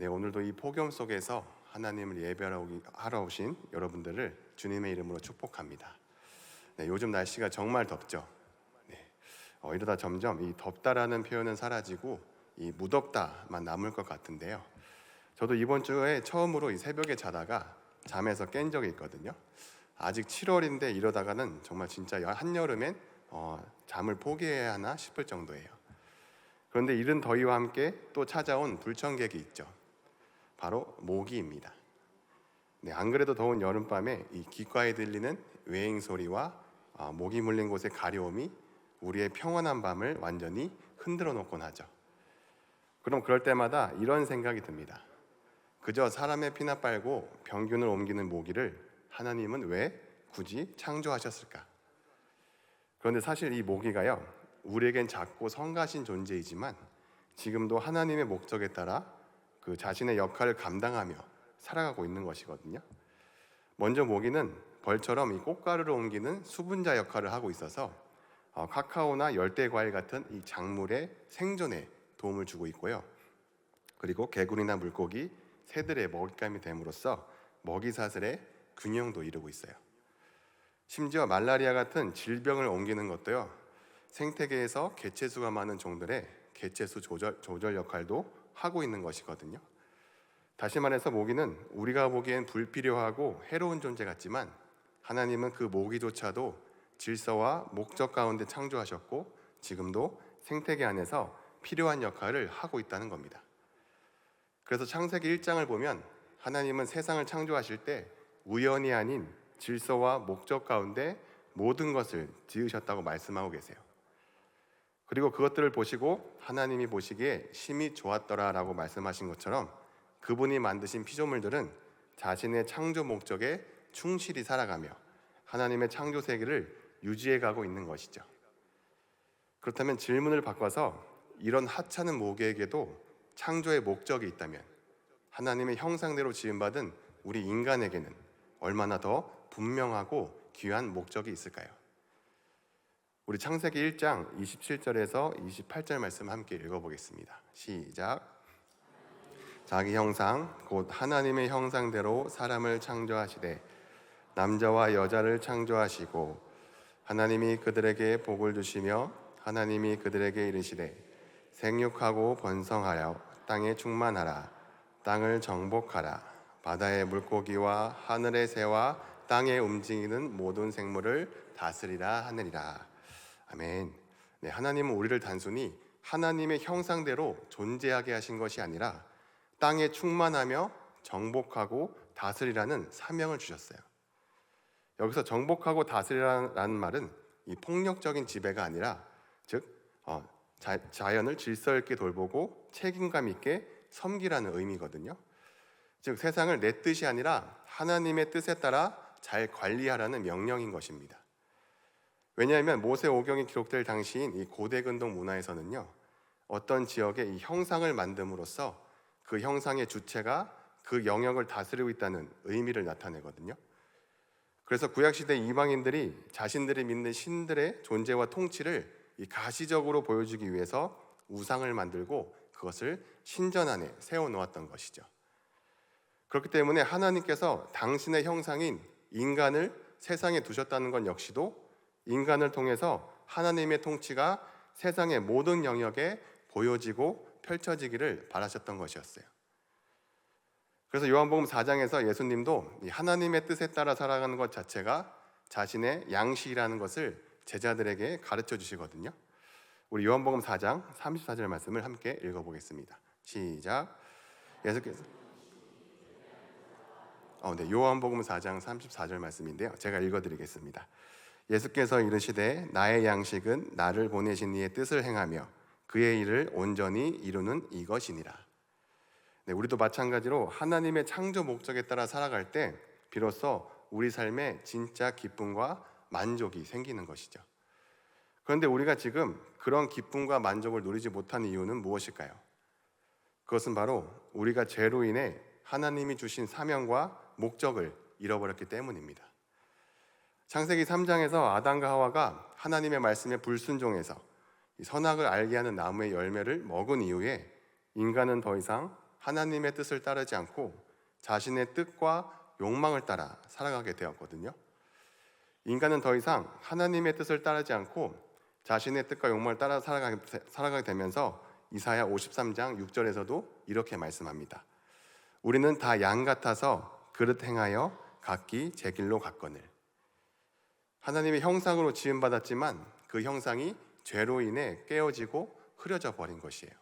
네, 오늘도 이 폭염 속에서 하나님을 예배하러 오신 여러분들을 주님의 이름으로 축복합니다. 네, 요즘 날씨가 정말 덥죠. 네, 어, 이러다 점점 이 덥다라는 표현은 사라지고 이 무덥다만 남을 것 같은데요. 저도 이번 주에 처음으로 이 새벽에 자다가 잠에서 깬 적이 있거든요. 아직 7월인데 이러다가는 정말 진짜 한여름엔 어, 잠을 포기해야 하나 싶을 정도예요. 그런데 이른 더위와 함께 또 찾아온 불청객이 있죠. 바로 모기입니다. 네, 안 그래도 더운 여름밤에 이 귓가에 들리는 외행 소리와 아, 모기 물린 곳의 가려움이 우리의 평온한 밤을 완전히 흔들어 놓곤 하죠. 그럼 그럴 때마다 이런 생각이 듭니다. 그저 사람의 피나 빨고 병균을 옮기는 모기를 하나님은 왜 굳이 창조하셨을까? 그런데 사실 이 모기가요, 우리에겐 작고 성가신 존재이지만 지금도 하나님의 목적에 따라 그 자신의 역할을 감당하며 살아가고 있는 것이거든요. 먼저 모기는 벌처럼 이 꽃가루를 옮기는 수분자 역할을 하고 있어서 어, 카카오나 열대 과일 같은 이 작물의 생존에 도움을 주고 있고요. 그리고 개구리나 물고기, 새들의 먹잇감이 됨으로써 먹이 사슬의 균형도 이루고 있어요. 심지어 말라리아 같은 질병을 옮기는 것도요. 생태계에서 개체수가 많은 종들의 개체수 조절, 조절 역할도 하고 있는 것이거든요. 다시 말해서 모기는 우리가 보기엔 불필요하고 해로운 존재 같지만 하나님은 그 모기조차도 질서와 목적 가운데 창조하셨고 지금도 생태계 안에서 필요한 역할을 하고 있다는 겁니다. 그래서 창세기 1장을 보면 하나님은 세상을 창조하실 때 우연이 아닌 질서와 목적 가운데 모든 것을 지으셨다고 말씀하고 계세요. 그리고 그것들을 보시고 하나님이 보시기에 심히 좋았더라라고 말씀하신 것처럼 그분이 만드신 피조물들은 자신의 창조 목적에 충실히 살아가며 하나님의 창조 세계를 유지해 가고 있는 것이죠. 그렇다면 질문을 바꿔서 이런 하찮은 모기에게도 창조의 목적이 있다면 하나님의 형상대로 지음받은 우리 인간에게는 얼마나 더 분명하고 귀한 목적이 있을까요? 우리 창세기 1장 27절에서 28절 말씀 함께 읽어보겠습니다. 시작. 자기 형상 곧 하나님의 형상대로 사람을 창조하시되 남자와 여자를 창조하시고 하나님이 그들에게 복을 주시며 하나님이 그들에게 이르시되 생육하고 번성하여 땅에 충만하라 땅을 정복하라 바다의 물고기와 하늘의 새와 땅에 움직이는 모든 생물을 다스리라 하느니라 아멘. 네, 하나님은 우리를 단순히 하나님의 형상대로 존재하게 하신 것이 아니라 땅에 충만하며 정복하고 다스리라는 사명을 주셨어요. 여기서 정복하고 다스리라는 말은 이 폭력적인 지배가 아니라 즉 어, 자, 자연을 질서 있게 돌보고 책임감 있게 섬기라는 의미거든요. 즉 세상을 내 뜻이 아니라 하나님의 뜻에 따라 잘 관리하라는 명령인 것입니다. 왜냐하면 모세 오경이 기록될 당시인 이 고대 근동 문화에서는요 어떤 지역의 이 형상을 만듦으로써 그 형상의 주체가 그 영역을 다스리고 있다는 의미를 나타내거든요. 그래서 구약 시대 이방인들이 자신들이 믿는 신들의 존재와 통치를 이 가시적으로 보여주기 위해서 우상을 만들고 그것을 신전 안에 세워 놓았던 것이죠. 그렇기 때문에 하나님께서 당신의 형상인 인간을 세상에 두셨다는 건 역시도 인간을 통해서 하나님의 통치가 세상의 모든 영역에 보여지고 펼쳐지기를 바라셨던 것이었어요. 그래서 요한복음 4장에서 예수님도 하나님의 뜻에 따라 살아가는 것 자체가 자신의 양식이라는 것을 제자들에게 가르쳐 주시거든요. 우리 요한복음 4장 34절 말씀을 함께 읽어 보겠습니다. 시작. 예수께서 어, 네, 요한복음 4장 34절 말씀인데요. 제가 읽어 드리겠습니다. 예수께서 이르시되 나의 양식은 나를 보내신 이의 뜻을 행하며 그의 일을 온전히 이루는 이것이니라. 네, 우리도 마찬가지로 하나님의 창조 목적에 따라 살아갈 때 비로소 우리 삶에 진짜 기쁨과 만족이 생기는 것이죠. 그런데 우리가 지금 그런 기쁨과 만족을 누리지 못하는 이유는 무엇일까요? 그것은 바로 우리가 죄로 인해 하나님이 주신 사명과 목적을 잃어버렸기 때문입니다. 창세기 3장에서 아담과 하와가 하나님의 말씀에 불순종해서 선악을 알게 하는 나무의 열매를 먹은 이후에 인간은 더 이상 하나님의 뜻을 따르지 않고 자신의 뜻과 욕망을 따라 살아가게 되었거든요. 인간은 더 이상 하나님의 뜻을 따르지 않고 자신의 뜻과 욕망을 따라 살아가게, 되면서 이사야 53장 6절에서도 이렇게 말씀합니다. 우리는 다 양 같아서 그릇 행하여 각기 제 길로 갔거늘. 하나님의 형상으로 지음받았지만 그 형상이 죄로 인해 깨어지고 흐려져 버린 것이에요.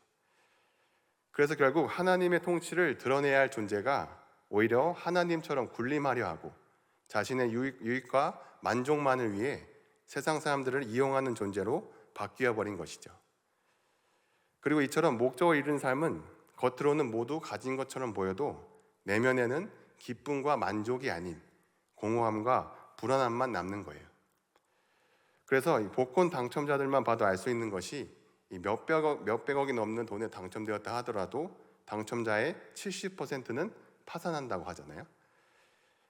그래서 결국 하나님의 통치를 드러내야 할 존재가 오히려 하나님처럼 군림하려 하고 자신의 유익, 유익과 만족만을 위해 세상 사람들을 이용하는 존재로 바뀌어 버린 것이죠. 그리고 이처럼 목적을 이룬 삶은 겉으로는 모두 가진 것처럼 보여도 내면에는 기쁨과 만족이 아닌 공허함과 불안함만 남는 거예요. 그래서 이 복권 당첨자들만 봐도 알 수 있는 것이 이 몇백억, 몇백억이 넘는 돈에 당첨되었다 하더라도 당첨자의 70%는 파산한다고 하잖아요.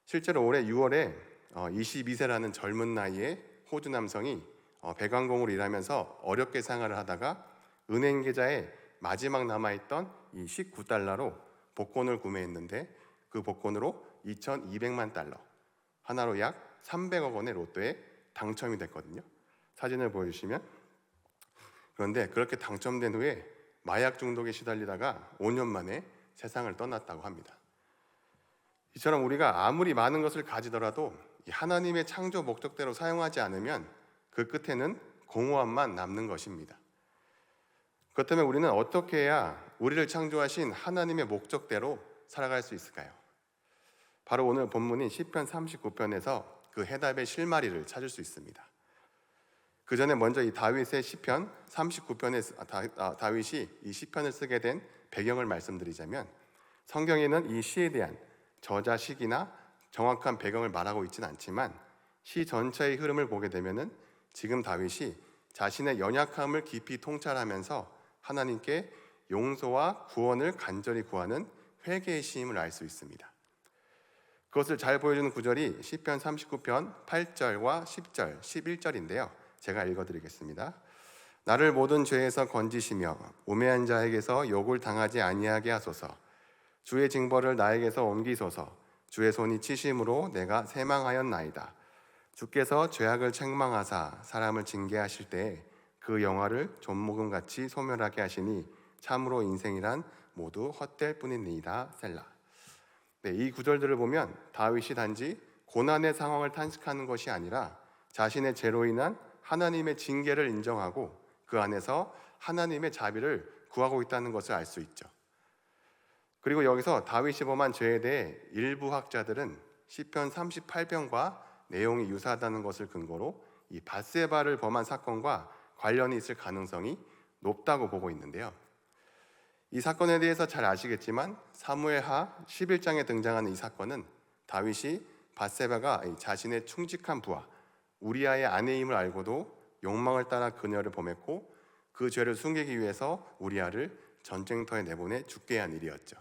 실제로 올해 6월에 22세라는 젊은 나이에 호주 남성이 어, 배관공으로 일하면서 어렵게 생활을 하다가 은행 계좌에 마지막 남아있던 이 19달러로 복권을 구매했는데 그 복권으로 2,200만 달러 하나로 약 300억 원의 로또에 당첨이 됐거든요. 사진을 보여주시면 그런데 그렇게 당첨된 후에 마약 중독에 시달리다가 5년 만에 세상을 떠났다고 합니다. 이처럼 우리가 아무리 많은 것을 가지더라도 이 하나님의 창조 목적대로 사용하지 않으면 그 끝에는 공허함만 남는 것입니다. 그렇다면 우리는 어떻게 해야 우리를 창조하신 하나님의 목적대로 살아갈 수 있을까요? 바로 오늘 본문인 시편 39편에서 그 해답의 실마리를 찾을 수 있습니다. 그 전에 먼저 이 다윗의 시편 39편에 아, 다윗이 이 시편을 쓰게 된 배경을 말씀드리자면 성경에는 이 시에 대한 저자 시기나 정확한 배경을 말하고 있지는 않지만 시 전체의 흐름을 보게 되면은 지금 다윗이 자신의 연약함을 깊이 통찰하면서 하나님께 용서와 구원을 간절히 구하는 회개의 시임을 알 수 있습니다. 그것을 잘 보여주는 구절이 시편 39편 8절과 10절, 11절인데요. 제가 읽어드리겠습니다. 나를 모든 죄에서 건지시며 우매한 자에게서 욕을 당하지 아니하게 하소서. 주의 징벌을 나에게서 옮기소서. 주의 손이 치심으로 내가 세망하였나이다. 주께서 죄악을 책망하사 사람을 징계하실 때에 그 영화를 존목음 같이 소멸하게 하시니 참으로 인생이란 모두 헛될 뿐이니이다. 셀라. 네, 이 구절들을 보면 다윗이 단지 고난의 상황을 탄식하는 것이 아니라 자신의 죄로 인한 하나님의 징계를 인정하고 그 안에서 하나님의 자비를 구하고 있다는 것을 알 수 있죠. 그리고 여기서 다윗이 범한 죄에 대해 일부 학자들은 시편 38편과 내용이 유사하다는 것을 근거로 이 바세바를 범한 사건과 관련이 있을 가능성이 높다고 보고 있는데요. 이 사건에 대해서 잘 아시겠지만 사무엘하 11장에 등장하는 이 사건은 다윗이 바세바가 자신의 충직한 부하 우리아의 아내임을 알고도 욕망을 따라 그녀를 범했고 그 죄를 숨기기 위해서 우리아를 전쟁터에 내보내 죽게 한 일이었죠.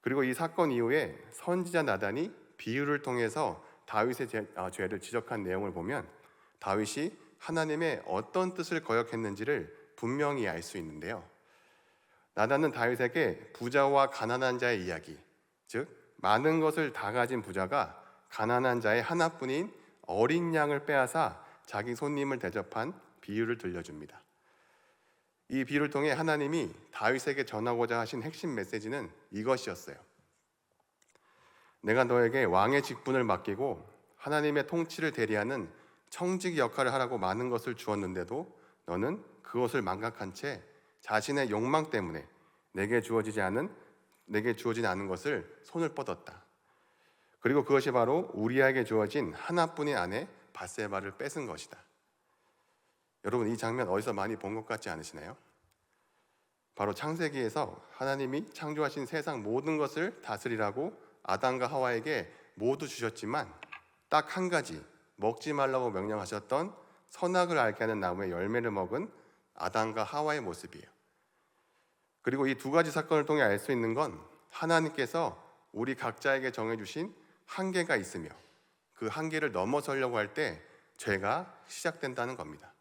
그리고 이 사건 이후에 선지자 나단이 비유를 통해서 다윗의 죄, 아, 죄를 지적한 내용을 보면 다윗이 하나님의 어떤 뜻을 거역했는지를 분명히 알 수 있는데요. 나단은 다윗에게 부자와 가난한 자의 이야기, 즉 많은 것을 다 가진 부자가 가난한 자의 하나뿐인 어린 양을 빼앗아 자기 손님을 대접한 비유를 들려줍니다. 이 비유를 통해 하나님이 다윗에게 전하고자 하신 핵심 메시지는 이것이었어요. 내가 너에게 왕의 직분을 맡기고 하나님의 통치를 대리하는 청직 역할을 하라고 많은 것을 주었는데도 너는 그것을 망각한 채 자신의 욕망 때문에 내게 주어지지 않은 내게 주어진 않은 것을 손을 뻗었다. 그리고 그것이 바로 우리에게 주어진 하나뿐인 아내 바세바를 뺏은 것이다. 여러분 이 장면 어디서 많이 본 것 같지 않으시나요? 바로 창세기에서 하나님이 창조하신 세상 모든 것을 다스리라고 아담과 하와에게 모두 주셨지만 딱 한 가지 먹지 말라고 명령하셨던 선악을 알게 하는 나무의 열매를 먹은 아담과 하와의 모습이에요. 그리고 이 두 가지 사건을 통해 알 수 있는 건 하나님께서 우리 각자에게 정해주신 한계가 있으며 그 한계를 넘어서려고 할 때 죄가 시작된다는 겁니다.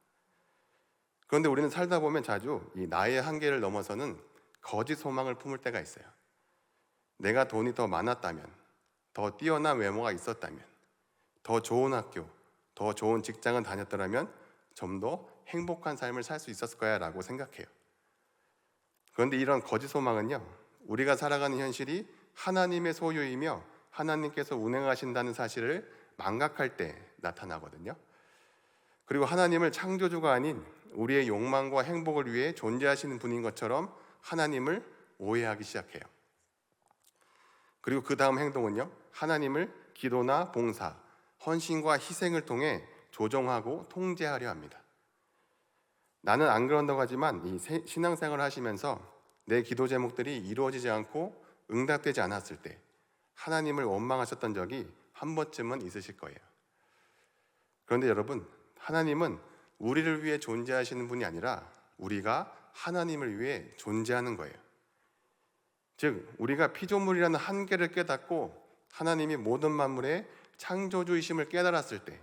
그런데 우리는 살다 보면 자주 이 나의 한계를 넘어서는 거짓 소망을 품을 때가 있어요. 내가 돈이 더 많았다면, 더 뛰어난 외모가 있었다면, 더 좋은 학교, 더 좋은 직장을 다녔더라면 좀 더 행복한 삶을 살 수 있었을 거야 라고 생각해요. 그런데 이런 거짓 소망은요, 우리가 살아가는 현실이 하나님의 소유이며 하나님께서 운행하신다는 사실을 망각할 때 나타나거든요. 그리고 하나님을 창조주가 아닌 우리의 욕망과 행복을 위해 존재하시는 분인 것처럼 하나님을 오해하기 시작해요. 그리고 그 다음 행동은요, 하나님을 기도나 봉사, 헌신과 희생을 통해 조정하고 통제하려 합니다. 나는 안 그런다고 하지만 이 신앙생활을 하시면서 내 기도 제목들이 이루어지지 않고 응답되지 않았을 때 하나님을 원망하셨던 적이 한 번쯤은 있으실 거예요. 그런데 여러분, 하나님은 우리를 위해 존재하시는 분이 아니라 우리가 하나님을 위해 존재하는 거예요. 즉, 우리가 피조물이라는 한계를 깨닫고 하나님이 모든 만물의 창조주이심을 깨달았을 때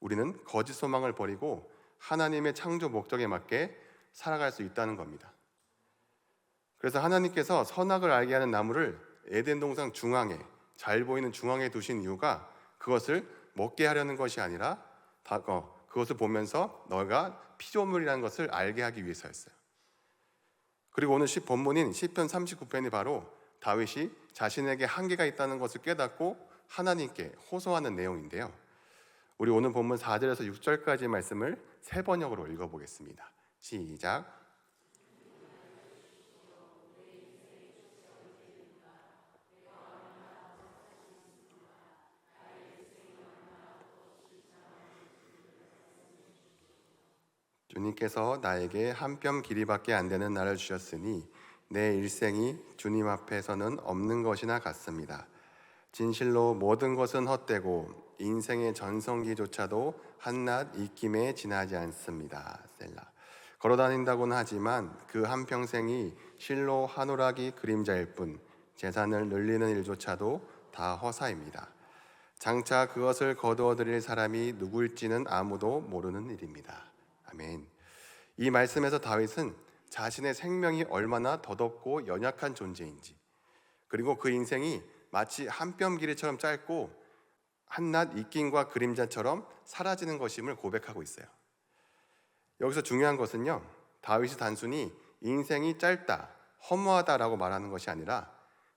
우리는 거짓 소망을 버리고 하나님의 창조 목적에 맞게 살아갈 수 있다는 겁니다. 그래서 하나님께서 선악을 알게 하는 나무를 에덴 동산 중앙에 잘 보이는 중앙에 두신 이유가 그것을 먹게 하려는 것이 아니라 다, 어, 그것을 보면서 너가 피조물이라는 것을 알게 하기 위해서였어요. 그리고 오늘 10 본문인 시편 39편이 바로 다윗이 자신에게 한계가 있다는 것을 깨닫고 하나님께 호소하는 내용인데요. 우리 오늘 본문 4절에서 6절까지 말씀을 세 번역으로 읽어보겠습니다. 시작. 주님께서 나에게 한 뼘 길이밖에 안 되는 나를 주셨으니 내 일생이 주님 앞에서는 없는 것이나 같습니다. 진실로 모든 것은 헛되고 인생의 전성기조차도 한낱 입김에 지나지 않습니다. 셀라. 걸어 다닌다고는 하지만 그 한 평생이 실로 한오라기 그림자일 뿐 재산을 늘리는 일조차도 다 허사입니다. 장차 그것을 거두어 드릴 사람이 누구일지는 아무도 모르는 일입니다. 아멘. 이 말씀에서 다윗은 자신의 생명이 얼마나 더덥고 연약한 존재인지, 그리고 그 인생이 마치 한 뼘 길이처럼 짧고 한낱 입김과 그림자처럼 사라지는 것임을 고백하고 있어요. 여기서 중요한 것은요, 다윗이 단순히 인생이 짧다, 허무하다라고 말하는 것이 아니라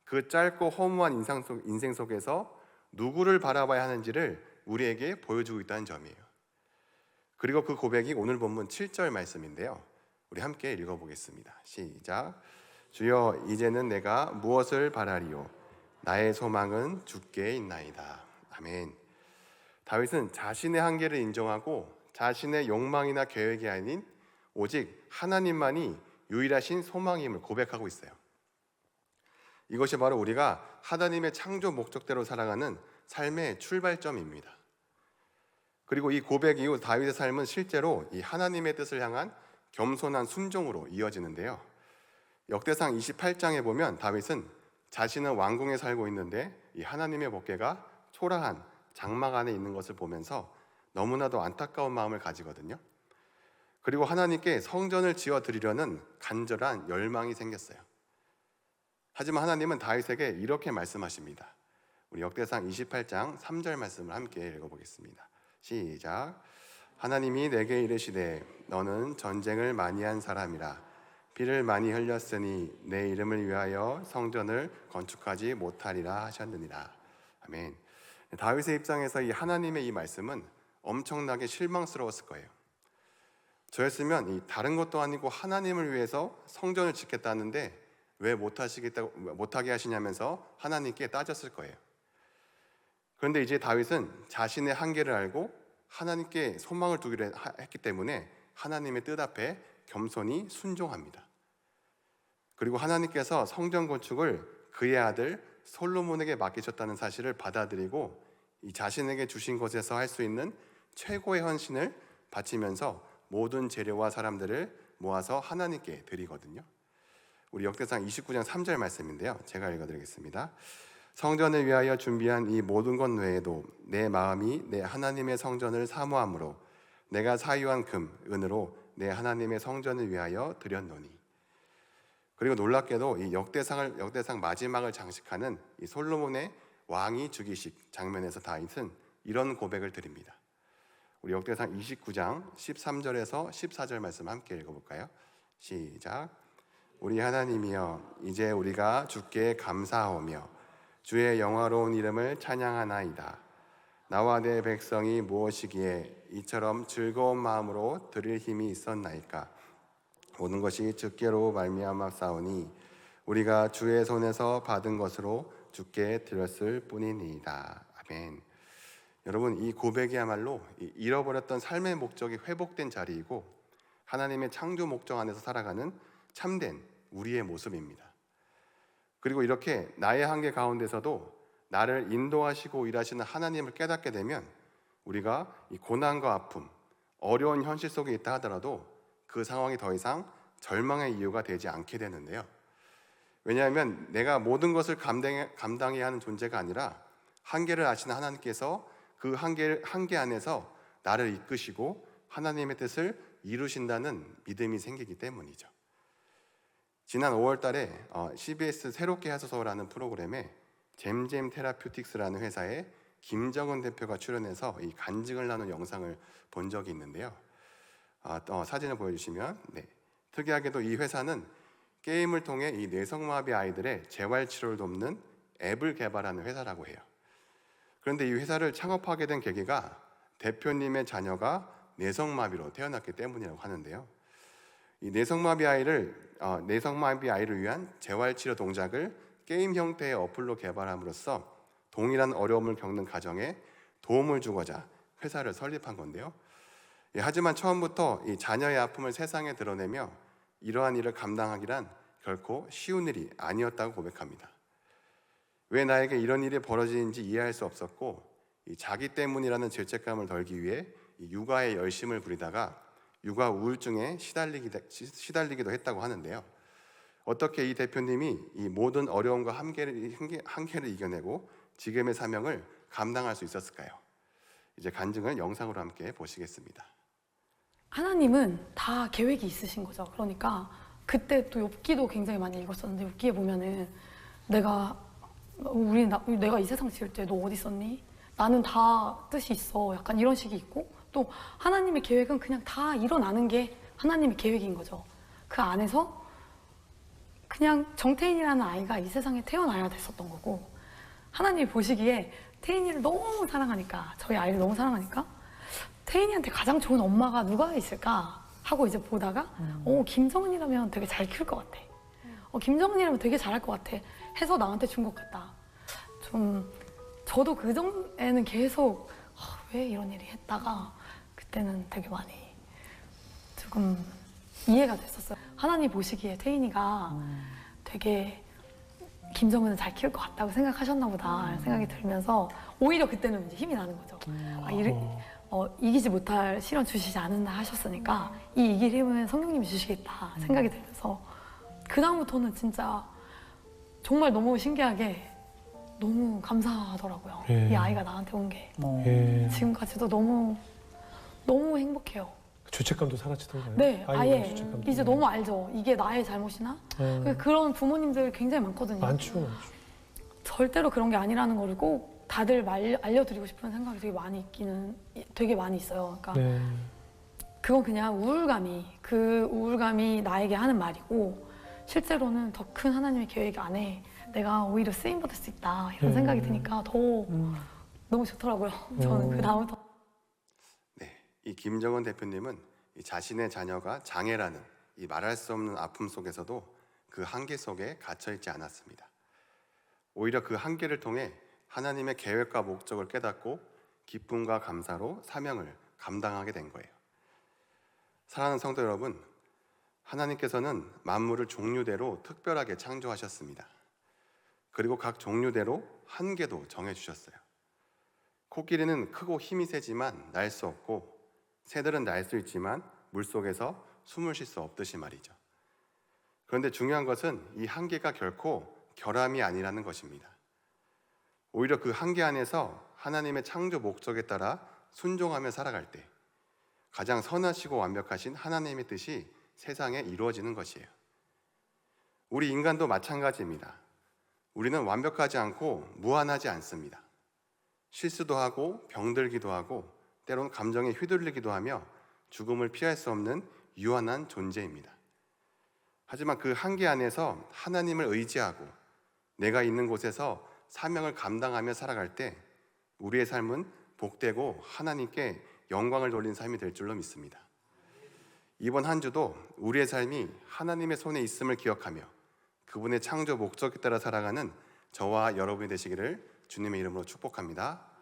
그 짧고 허무한 인상 속, 인생 속에서 누구를 바라봐야 하는지를 우리에게 보여주고 있다는 점이에요. 그리고 그 고백이 오늘 본문 7절 말씀인데요. 우리 함께 읽어보겠습니다. 시작. 주여 이제는 내가 무엇을 바라리요? 나의 소망은 주께 있나이다. 아멘. 다윗은 자신의 한계를 인정하고 자신의 욕망이나 계획이 아닌 오직 하나님만이 유일하신 소망임을 고백하고 있어요. 이것이 바로 우리가 하나님의 창조 목적대로 살아가는 삶의 출발점입니다. 그리고 이 고백 이후 다윗의 삶은 실제로 이 하나님의 뜻을 향한 겸손한 순종으로 이어지는데요. 역대상 28장에 보면 다윗은 자신은 왕궁에 살고 있는데 이 하나님의 법궤가 초라한 장막 안에 있는 것을 보면서 너무나도 안타까운 마음을 가지거든요. 그리고 하나님께 성전을 지어 드리려는 간절한 열망이 생겼어요. 하지만 하나님은 다윗에게 이렇게 말씀하십니다. 우리 역대상 28장 3절 말씀을 함께 읽어보겠습니다. 시작. 하나님이 내게 이르시되 너는 전쟁을 많이 한 사람이라 피를 많이 흘렸으니 내 이름을 위하여 성전을 건축하지 못하리라 하셨느니라. 아멘. 다윗의 입장에서 이 하나님의 이 말씀은 엄청나게 실망스러웠을 거예요. 저였으면 이 다른 것도 아니고 하나님을 위해서 성전을 짓겠다는데 왜 못하시겠다 못하게 하시냐면서 하나님께 따졌을 거예요. 그런데 이제 다윗은 자신의 한계를 알고 하나님께 소망을 두기로 했기 때문에 하나님의 뜻 앞에 겸손히 순종합니다. 그리고 하나님께서 성전 건축을 그의 아들 솔로몬에게 맡기셨다는 사실을 받아들이고 이 자신에게 주신 것에서 할 수 있는 최고의 헌신을 바치면서 모든 재료와 사람들을 모아서 하나님께 드리거든요. 우리 역대상 29장 3절 말씀인데요. 제가 읽어드리겠습니다. 성전을 위하여 준비한 이 모든 것 외에도 내 마음이 내 하나님의 성전을 사모함으로 내가 사유한 금, 은으로 내 하나님의 성전을 위하여 드렸노니. 그리고 놀랍게도 이 역대상을 역대상 마지막을 장식하는 이 솔로몬의 왕이 죽이식 장면에서 다윗은 이런 고백을 드립니다. 우리 역대상 29장 13절에서 14절 말씀 함께 읽어볼까요? 시작. 우리 하나님이여 이제 우리가 주께 감사하오며 주의 영화로운 이름을 찬양하나이다. 나와 내 백성이 무엇이기에 이처럼 즐거운 마음으로 드릴 힘이 있었나이까? 모든 것이 주께로 말미암아 싸우니 우리가 주의 손에서 받은 것으로 주께 드렸을 뿐이니이다. 아멘. 여러분 이 고백이야말로 이 잃어버렸던 삶의 목적이 회복된 자리이고 하나님의 창조 목적 안에서 살아가는 참된 우리의 모습입니다. 그리고 이렇게 나의 한계 가운데서도 나를 인도하시고 일하시는 하나님을 깨닫게 되면 우리가 이 고난과 아픔, 어려운 현실 속에 있다 하더라도 그 상황이 더 이상 절망의 이유가 되지 않게 되는데요. 왜냐하면 내가 모든 것을 감당해, 감당해야 하는 존재가 아니라 한계를 아시는 하나님께서 그 한계, 한계 안에서 나를 이끄시고 하나님의 뜻을 이루신다는 믿음이 생기기 때문이죠. 지난 5월 달에 어, CBS 새롭게 하소서라는 프로그램에 잼잼 테라퓨틱스라는 회사에 김정은 대표가 출연해서 이 간증을 나눈 영상을 본 적이 있는데요. 아, 어, 사진을 보여주시면 네. 특이하게도 이 회사는 게임을 통해 이 뇌성마비 아이들의 재활 치료를 돕는 앱을 개발하는 회사라고 해요. 그런데 이 회사를 창업하게 된 계기가 대표님의 자녀가 뇌성마비로 태어났기 때문이라고 하는데요. 이 뇌성마비 아이를 어, 뇌성마비 아이를 위한 재활 치료 동작을 게임 형태의 어플로 개발함으로써 동일한 어려움을 겪는 가정에 도움을 주고자 회사를 설립한 건데요. 예, 하지만 처음부터 이 자녀의 아픔을 세상에 드러내며 이러한 일을 감당하기란 결코 쉬운 일이 아니었다고 고백합니다. 왜 나에게 이런 일이 벌어지는지 이해할 수 없었고 이 자기 때문이라는 죄책감을 덜기 위해 이 육아에 열심을 부리다가 육아 우울증에 시달리기도, 했다고 하는데요. 어떻게 이 대표님이 이 모든 어려움과 한계를, 한계, 한계를 이겨내고 지금의 사명을 감당할 수 있었을까요? 이제 간증을 영상으로 함께 보시겠습니다. 하나님은 다 계획이 있으신 거죠. 그러니까 그때 또 욥기도 굉장히 많이 읽었었는데 욥기에 보면은 내가 우리 나, 내가 이 세상 지을 때 너 어디 있었니? 나는 다 뜻이 있어. 약간 이런 식이 있고 또 하나님의 계획은 그냥 다 일어나는 게 하나님의 계획인 거죠. 그 안에서 그냥 정태인이라는 아이가 이 세상에 태어나야 됐었던 거고 하나님이 보시기에 태인이를 너무 사랑하니까 저희 아이를 너무 사랑하니까 태인이한테 가장 좋은 엄마가 누가 있을까 하고 이제 보다가 어 김정은이라면 되게 잘 키울 것 같아. 어 김정은이라면 되게 잘할 것 같아. 해서 나한테 준 것 같다. 좀 저도 그 전에는 계속 아, 왜 이런 일이 했다가 그때는 되게 많이 조금 이해가 됐었어요. 하나님 보시기에 태인이가 되게 김정은을 잘 키울 것 같다고 생각하셨나 보다 이런 생각이 들면서 오히려 그때는 이제 힘이 나는 거죠. 아, 이르, 어, 이기지 못할 시련 주시지 않는다 하셨으니까 이 이길 힘은 성령님이 주시겠다 생각이 들면서 그 다음부터는 진짜 정말 너무 신기하게 너무 감사하더라고요. 예. 이 아이가 나한테 온게 예. 지금까지도 너무 너무 행복해요. 죄책감도 사라지던가요? 네, 아예 죄책감도. 이제 너무 알죠. 이게 나의 잘못이나 예. 그런 부모님들 굉장히 많거든요. 많죠. 절대로 그런 게 아니라는 거를 꼭 다들 말, 알려드리고 싶은 생각이 되게 많이 있기는 되게 많이 있어요. 그러니까 네. 그건 그냥 우울감이 그 우울감이 나에게 하는 말이고 실제로는 더 큰 하나님의 계획 안에 내가 오히려 쓰임 받을 수 있다 이런 음. 생각이 드니까 더 너무 좋더라고요. 저는 음. 그 다음부터 네, 이 김정은 대표님은 이 자신의 자녀가 장애라는 이 말할 수 없는 아픔 속에서도 그 한계 속에 갇혀 있지 않았습니다. 오히려 그 한계를 통해 하나님의 계획과 목적을 깨닫고 기쁨과 감사로 사명을 감당하게 된 거예요. 사랑하는 성도 여러분, 하나님께서는 만물을 종류대로 특별하게 창조하셨습니다. 그리고 각 종류대로 한계도 정해주셨어요. 코끼리는 크고 힘이 세지만 날 수 없고 새들은 날 수 있지만 물 속에서 숨을 쉴 수 없듯이 말이죠. 그런데 중요한 것은 이 한계가 결코 결함이 아니라는 것입니다. 오히려 그 한계 안에서 하나님의 창조 목적에 따라 순종하며 살아갈 때 가장 선하시고 완벽하신 하나님의 뜻이 세상에 이루어지는 것이에요. 우리 인간도 마찬가지입니다. 우리는 완벽하지 않고 무한하지 않습니다. 실수도 하고 병들기도 하고 때론 감정에 휘둘리기도 하며 죽음을 피할 수 없는 유한한 존재입니다. 하지만 그 한계 안에서 하나님을 의지하고 내가 있는 곳에서 사명을 감당하며 살아갈 때 우리의 삶은 복되고 하나님께 영광을 돌린 삶이 될 줄로 믿습니다. 이번 한 주도 우리의 삶이 하나님의 손에 있음을 기억하며 그분의 창조 목적에 따라 살아가는 저와 여러분이 되시기를 주님의 이름으로 축복합니다.